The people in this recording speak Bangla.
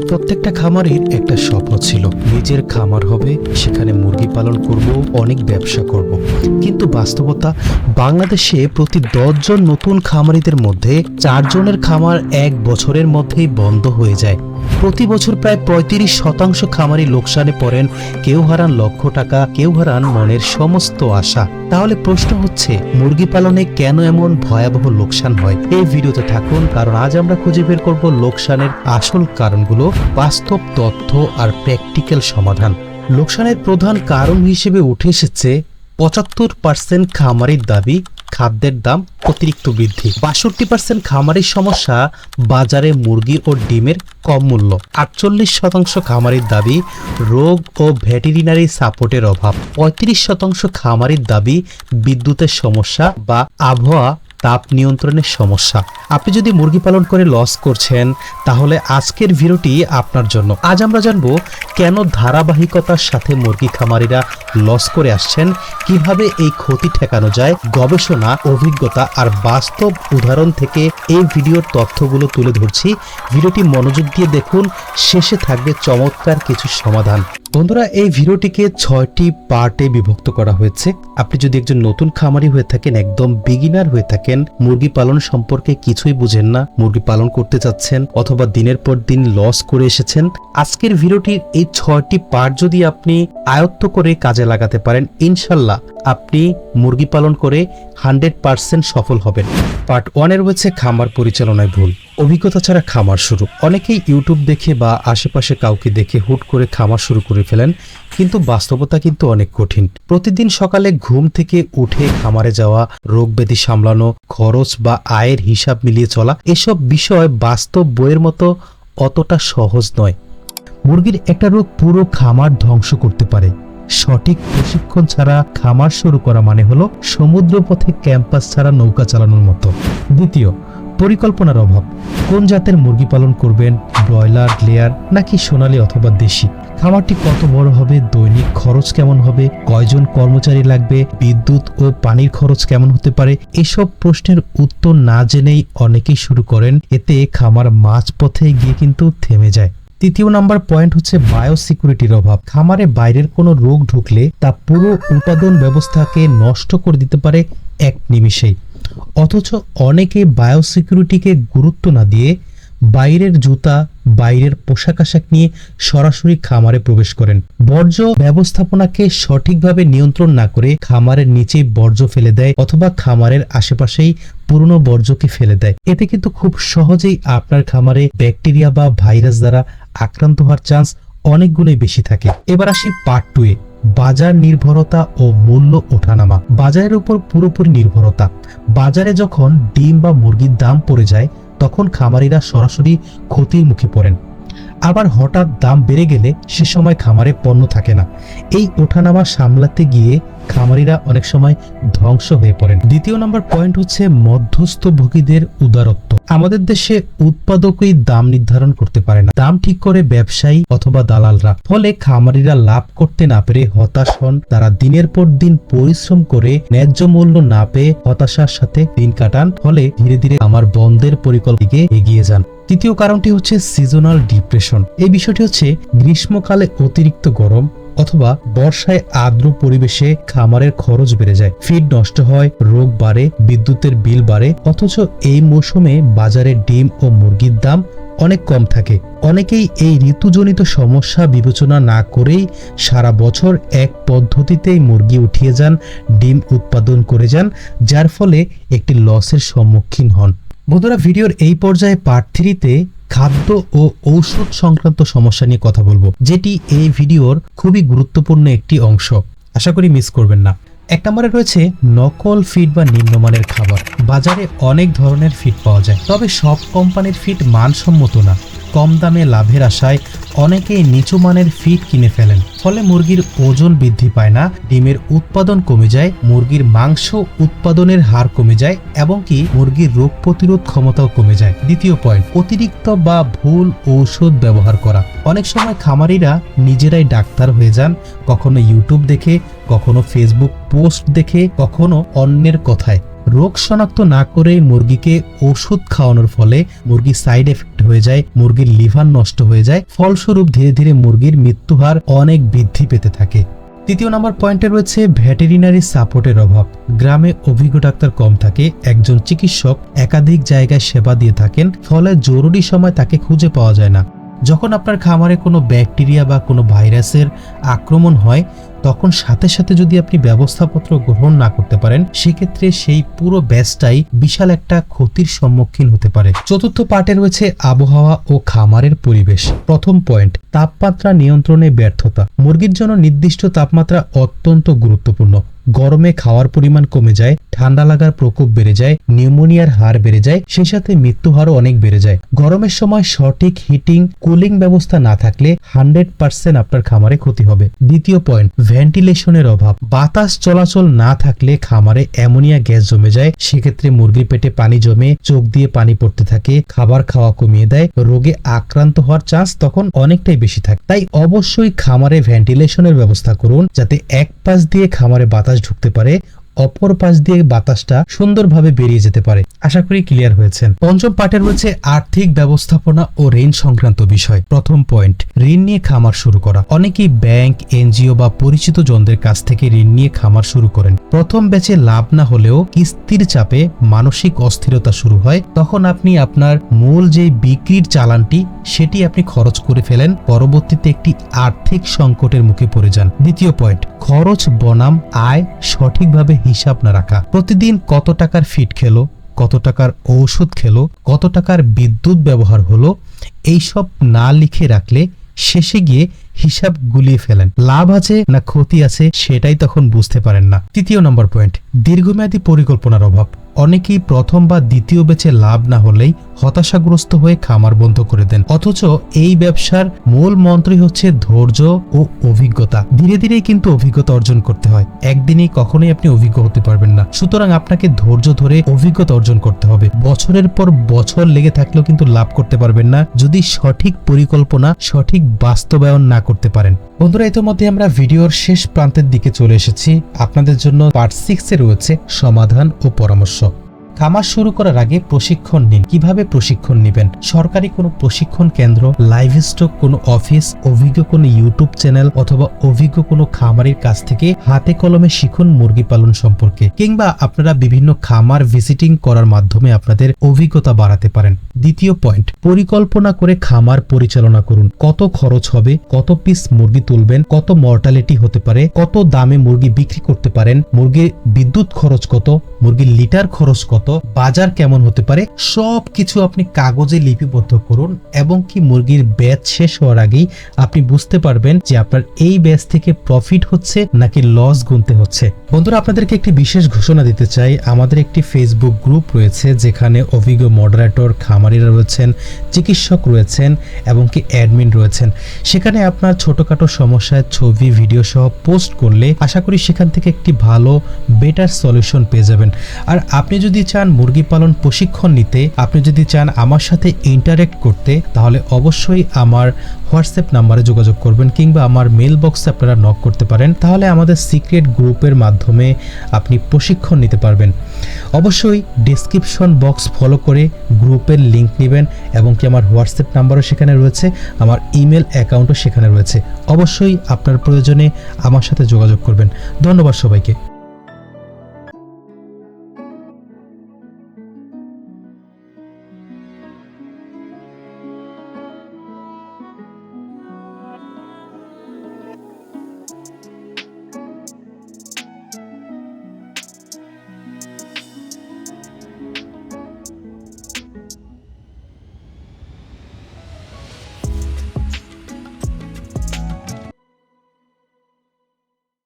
প্রত্যেকটা খামারের একটা স্বপ্ন ছিল, নিজের খামার হবে, সেখানে মুরগি পালন করব, অনেক ব্যবসা করব। কিন্তু বাস্তবতা, বাংলাদেশে প্রতি দশজন নতুন খামারিদের মধ্যে চারজনের খামার এক বছরের মধ্যেই বন্ধ হয়ে যায়। প্রতি বছর প্রায় পঁয়ত্রিশ শতাংশ খামারি লোকসানে পড়েন, কেউ হারান লক্ষ টাকা, কেউ হারান মনের সমস্ত আশা। তাহলে প্রশ্ন হচ্ছে, মুরগি পালনে কেন এমন ভয়াবহ লোকসান হয়? এই ভিডিওতে থাকুন, কারণ আজ আমরা খুঁজে বের করব লোকসানের আসল কারণগুলো, বাস্তব তথ্য আর প্র্যাকটিক্যাল সমাধান। লোকসানের প্রধান কারণ হিসেবে উঠে এসেছে পঁচাত্তর পার্সেন্ট খামারির দাবি খাদ্যের দাম অতিরিক্ত বৃদ্ধি। বাষট্টি পার্সেন্ট খামারির সমস্যা বাজারে মুরগি ও ডিমের কম মূল্য। আটচল্লিশ শতাংশ খামারির দাবি রোগ ও ভেটেরিনারি সাপোর্টের অভাব। পঁয়ত্রিশ শতাংশ খামারির দাবি বিদ্যুতের সমস্যা বা আবহাওয়া তাপ নিয়ন্ত্রণের সমস্যা। আপনি যদি মুরগি পালন করে লস করছেন, তাহলে আজকের ভিডিওটি আপনার জন্য। আজ আমরা জানব কেন ধারাবাহিকতার সাথে মুরগি খামারিরা লস করে আসছেন, কীভাবে এই ক্ষতি ঠেকানো যায়, গবেষণা, অভিজ্ঞতা আর বাস্তব উদাহরণ থেকে এই ভিডিওর তথ্যগুলো তুলে ধরছি। ভিডিওটি মনোযোগ দিয়ে দেখুন, শেষে থাকবে চমৎকার কিছু সমাধান। বন্ধুরা, এই ভিডিওটিকে ছয়টি পার্টে বিভক্ত করা হয়েছে। আপনি যদি একজন নতুন খামারি হয়ে থাকেন, একদম বিগিনার হয়ে থাকেন, মুরগি পালন সম্পর্কে কিছুই বুঝেন না, মুরগি পালন করতে চাচ্ছেন অথবা দিনের পর দিন লস করে এসেছেন, আজকের ভিডিওটির এই ছয়টি পার্ট যদি আপনি আয়ত্ত করে কাজে লাগাতে পারেন, ইনশাল্লাহ আপনি মুরগি পালন করে হান্ড্রেড পার্সেন্ট সফল হবেন। পার্ট ওয়ানে রয়েছে খামার পরিচালনায় ভুল। অভিজ্ঞতা ছাড়া খামার শুরু। অনেকেই ইউটিউব দেখে বা আশেপাশে কাউকে দেখে হুট করে খামার শুরু করে ফেলেন, কিন্তু বাস্তবতা কিন্তু অনেক কঠিন। প্রতিদিন সকালে ঘুম থেকে উঠে খামারে যাওয়া, রোগ ব্যাধি সামলানো, খরচ বা আয়ের হিসাব মিলিয়ে চলা, এসব বিষয় বাস্তব বইয়ের মতো অতটা সহজ নয়। মুরগির একটা রোগ পুরো খামার ধ্বংস করতে পারে। সঠিক প্রশিক্ষণ ছাড়া খামার শুরু করা মানে হলো সমুদ্র পথে ক্যাম্পাস ছাড়া নৌকা চালানোর মতো। দ্বিতীয় পরিকল্পনার অভাব। কোন জাতের মুরগি পালন করবেন, ব্রয়লার, লেয়ার নাকি সোনালি অথবা দেশি? খামারটি কত বড় হবে, দৈনিক খরচ কেমন হবে, কয়জন কর্মচারী লাগবে, বিদ্যুৎ ও পানির খরচ কেমন হতে পারে? এসব প্রশ্নের উত্তর না জেনেই অনেকেই শুরু করেন। এতে খামার মাঝপথে গিয়ে কিন্তু থেমে যায়। তৃতীয় নাম্বার পয়েন্ট হচ্ছে বায়োসিকিউরিটির অভাব। খামারে বাইরের কোনো রোগ ঢুকলে তা পুরো উৎপাদন ব্যবস্থাকে নষ্ট করে দিতে পারে এক নিমিষেই। অথচ অনেকে বায়োসিকিউরিটিকে গুরুত্ব না দিয়ে বাইরের জুতা, বাইরের পোশাক আশাক নিয়ে সরাসরি খামারে প্রবেশ করেন। বর্জ্য ব্যবস্থাপনাকে সঠিকভাবে নিয়ন্ত্রণ না করে খামারের নিচেই বর্জ্য ফেলে দেয় অথবা খামারের আশেপাশেই পুরনো বর্জ্যকে ফেলে দেয়। এতে কিন্তু খুব সহজেই আপনার খামারে ব্যাকটেরিয়া বা ভাইরাস দ্বারা আক্রান্ত হওয়ার চান্স অনেক গুণই বেশি থাকে। এবার আসি পার্ট টু এ। বাজার নির্ভরতা ও মূল্য ওঠানামা। বাজারের উপর পুরোপুরি নির্ভরতা। বাজারে যখন ডিম বা মুরগির দাম পড়ে যায়, তখন খামারিরা সরাসরি ক্ষতির মুখে পড়েন। আবার হঠাৎ দাম বেড়ে গেলে সে সময় খামারে পণ্য থাকে না। এই ওঠানামা সামলাতে গিয়ে খামারিরা অনেক সময় ধ্বংস হয়ে পড়েন। দ্বিতীয় নম্বর পয়েন্ট হচ্ছে মধ্যস্থ ভোগীদের উদারত্ব। আমাদের দেশে উৎপাদকই দাম নির্ধারণ করতে পারে না। দাম ঠিক করে ব্যবসায়ী অথবা দালালরা। ফলে খামারিরা লাভ করতে না পেরে হতাশ হন। তারা দিনের পর দিন পরিশ্রম করে ন্যায্য মূল্য না পেয়ে হতাশার সাথে দিন কাটান। ফলে ধীরে ধীরে আমার বন্ধের পরিকল্পনাকে এগিয়ে যান। তৃতীয় কারণটি হচ্ছে সিজনাল ডিপ্রেশন এই বিষয়টি হচ্ছে গ্রীষ্মকালে অতিরিক্ত গরম অথবা বর্ষায় আর্দ্র পরিবেশে খামারের খরচ বেড়ে যায়। ফিড নষ্ট হয়, রোগ বাড়ে, বিদ্যুতের বিল বাড়ে, অথচ এই মৌসুমে বাজারে ডিম ও মুরগির দাম অনেক কম থাকে। অনেকেই এই ঋতুজনিত সমস্যা বিবেচনা না করেই সারা বছর এক পদ্ধতিতেই মুরগি উঠিয়ে যান, ডিম উৎপাদন করে যান, যার ফলে একটি লসের সম্মুখীন হন। বন্ধুরা ভিডিওর এই পর্যায়ে পার্ট থ্রিতে খাদ্য ও ঔষধ সংক্রান্ত সমস্যা নিয়ে কথা বলব, যেটি এই ভিডিওর খুবই গুরুত্বপূর্ণ একটি অংশ। আশা করি মিস করবেন না। এক নম্বরে রয়েছে নকল ফিড বা নিম্নমানের খাবার। বাজারে অনেক ধরনের ফিড পাওয়া যায়, তবে সব কোম্পানির ফিড মানসম্মত না। কম দামে লাভের আশায় অনেকেই নিচু মানের ফিড কিনে ফেলেন। ফলে মুরগির ওজন বৃদ্ধি পায় না, ডিমের উৎপাদন কমে যায়, মুরগির মাংস উৎপাদনের হার কমে যায় এবং কি মুরগির রোগ প্রতিরোধ ক্ষমতাও কমে যায়। দ্বিতীয় পয়েন্ট, অতিরিক্ত বা ভুল ঔষধ ব্যবহার করা। অনেক সময় খামারিরা নিজেরাই ডাক্তার হয়ে যান, কখনো ইউটিউব দেখে, কখনো ফেসবুক পোস্ট দেখে, কখনো অন্যের কথায়। রোগ শনাক্ত না করে মুরগিকে ওষুধ খাওয়ানোর ফলে মুরগির সাইড এফেক্ট হয়ে যায়, মুরগির লিভার নষ্ট হয়ে যায়। ফলস্বরূপ ধীরে ধীরে মুরগির মৃত্যু হার অনেক বৃদ্ধি পেতে থাকে। তৃতীয় নম্বর পয়েন্টে রয়েছে ভেটেরিনারি সাপোর্টের অভাব। গ্রামে অভিজ্ঞ ডাক্তার কম থাকে, একজন চিকিৎসক একাধিক জায়গায় সেবা দিয়ে থাকেন, ফলে জরুরি সময় তাকে খুঁজে পাওয়া যায় না। যখন আপনার খামারে কোনো ব্যাকটেরিয়া বা কোনো ভাইরাসের আক্রমণ হয় তখন সাথে সাথে যদি আপনি ব্যবস্থাপত্র গ্রহণ না করতে পারেন, সেক্ষেত্রে সেই পুরো ব্যাচটাই বিশাল একটা ক্ষতির সম্মুখীন হতে পারে। চতুর্থ পার্টে রয়েছে আবহাওয়া ও খামারের পরিবেশ। প্রথম পয়েন্ট, তাপমাত্রা নিয়ন্ত্রণে ব্যর্থতা। মুরগির জন্য নির্দিষ্ট তাপমাত্রা অত্যন্ত গুরুত্বপূর্ণ। গরমে খাওয়ার পরিমাণ কমে যায়, ঠান্ডা লাগার প্রকোপ বেড়ে যায়, নিউমোনিয়ার হার বেড়ে যায়, সেই সাথে মৃত্যু হারও অনেক বেড়ে যায়। গরমের সময় সঠিক হিটিং, কুলিং ব্যবস্থা না থাকলে হান্ড্রেড পার্সেন্ট আপনার খামারে ক্ষতি হবে। দ্বিতীয় পয়েন্ট, ভেন্টিলেশনের অভাব। বাতাস চলাচল না থাকলে খামারে অ্যামোনিয়া গ্যাস জমে যায়, সেক্ষেত্রে মুরগির পেটে পানি জমে চোখ দিয়ে পানি পড়তে থাকে, খাবার খাওয়া কমিয়ে দেয়, রোগে আক্রান্ত হওয়ার চান্স তখন অনেকটাই বেশি থাকে। তাই অবশ্যই খামারে ভেন্টিলেশনের ব্যবস্থা করুন, যাতে এক পাশ দিয়ে খামারে বাতাস ঢুকতে পারে। অপর পাশ দিয়ে বাতাসটা সুন্দরভাবে বেরিয়ে যেতে পারে। আশা করি ক্লিয়ার হয়েছেন। পঞ্চম পার্টে রয়েছে আর্থিক ব্যবস্থাপনা ও ঋণ সংক্রান্ত বিষয়। প্রথম পয়েন্ট, ঋণ নিয়ে খামার শুরু করা। অনেকেই ব্যাংক, এনজিও বা পরিচিত জনদের কাছ থেকে ঋণ নিয়ে খামার শুরু করেন। প্রথম ব্যাচে লাভ না হলেও কিস্তির চাপে মানসিক অস্থিরতা শুরু হয়। তখন আপনি আপনার মূল যে বিক্রির চালানটি, সেটি আপনি খরচ করে ফেলেন। পরবর্তীতে একটি আর্থিক সংকটের মুখে পড়ে যান। দ্বিতীয় পয়েন্ট, খরচ, বনাম, আয় সঠিকভাবে হিসাব না রাখা। প্রতিদিন কত টাকার ফিট খেলো, কত টাকার ঔষধ খেলো, কত টাকার বিদ্যুৎ ব্যবহার হলো, এইসব না লিখে রাখলে শেষে গিয়ে হিসাব গুলিয়ে ফেলেন। লাভ আছে না ক্ষতি আছে সেটাই তখন বুঝতে পারেন না। তৃতীয় নম্বর পয়েন্ট, দীর্ঘমেয়াদী পরিকল্পনার অভাব। অনেকেই প্রথম বা দ্বিতীয় বেচে লাভ না হলেই হতাশাগ্রস্ত হয়ে খামার বন্ধ করে দেন। অথচ এই ব্যবসার মূল মন্ত্রই হচ্ছে ধৈর্য ও অভিজ্ঞতা। ধীরে ধীরে কিন্তু অভিজ্ঞতা অর্জন করতে হয়। একদিনেই কখনোই আপনি অভিজ্ঞ হতে পারবেন না। সুতরাং আপনাকে ধৈর্য ধরে অভিজ্ঞতা অর্জন করতে হবে। বছরের পর বছর লেগে থাকলেও কিন্তু লাভ করতে পারবেন না যদি সঠিক পরিকল্পনা, সঠিক বাস্তবায়ন না করতে পারেন। বন্ধুরা, ইতিমধ্যে আমরা ভিডিওর শেষ প্রান্তের দিকে চলে এসেছি। আপনাদের জন্য পার্ট সিক্সে রয়েছে সমাধান ও পরামর্শ। খামার শুরু করার আগে প্রশিক্ষণ নিন। কীভাবে প্রশিক্ষণ নেবেন? সরকারি কোনো প্রশিক্ষণ কেন্দ্র লাইভ স্টক কোনো অফিস অভিজ্ঞ কোনো ইউটিউব চ্যানেল অথবা অভিজ্ঞ কোনো খামারের কাছ থেকে হাতে কলমে শিখুন মুরগি পালন সম্পর্কে কিংবা আপনারা বিভিন্ন খামার ভিজিটিং করার মাধ্যমে আপনাদের অভিজ্ঞতা বাড়াতে পারেন। দ্বিতীয় পয়েন্ট পরিকল্পনা করে খামার পরিচালনা করুন। কত খরচ হবে? কত পিস মুরগি তুলবেন? কত মর্টালিটি হতে পারে? কত দামে মুরগি বিক্রি করতে পারেন? মুরগির বিদ্যুৎ খরচ কত? মুরগির লিটার খরচ কত, বাজার কেমন হতে পারে সব কিছু আপনি কাগজে লিপিবদ্ধ করুন এবং কি মুরগির ব্যাচ শেষ হওয়ার আগেই আপনি বুঝতে পারবেন যে আপনার এই ব্যাচ থেকে প্রফিট হচ্ছে নাকি লস গুনতে হচ্ছে। বন্ধুরা, আপনাদেরকে একটি বিশেষ ঘোষণা দিতে চাই। আমাদের একটি ফেসবুক গ্রুপ রয়েছে যেখানে অভিজ্ঞ মডারেটর খামারিরা রয়েছেন, চিকিৎসক রয়েছেন এবং কি অ্যাডমিন রয়েছেন। সেখানে আপনার ছোটোখাটো সমস্যায় ছবি ভিডিও সহ পোস্ট করলে আশা করি সেখান থেকে একটি ভালো বেটার সলিউশন পেয়ে যাবেন। আর আপনি যদি চান মুরগি পালন প্রশিক্ষণ নিতে, আপনি যদি চান আমার সাথে ইন্টারেক্ট করতে, তাহলে অবশ্যই আমার হোয়াটসঅ্যাপ নাম্বারে যোগাযোগ করবেন কিংবা আমার মেল বক্সে আপনারা নক করতে পারেন। তাহলে আমাদের সিক্রেট গ্রুপের মাধ্যমে আপনি প্রশিক্ষণ নিতে পারবেন। অবশ্যই ডিসক্রিপশন বক্স ফলো করে গ্রুপের লিংক নেবেন এবং কি আমার হোয়াটসঅ্যাপ নাম্বারও সেখানে রয়েছে, আমার ইমেল অ্যাকাউন্টও সেখানে রয়েছে। অবশ্যই আপনার প্রয়োজনে আমার সাথে যোগাযোগ করবেন। ধন্যবাদ সবাইকে।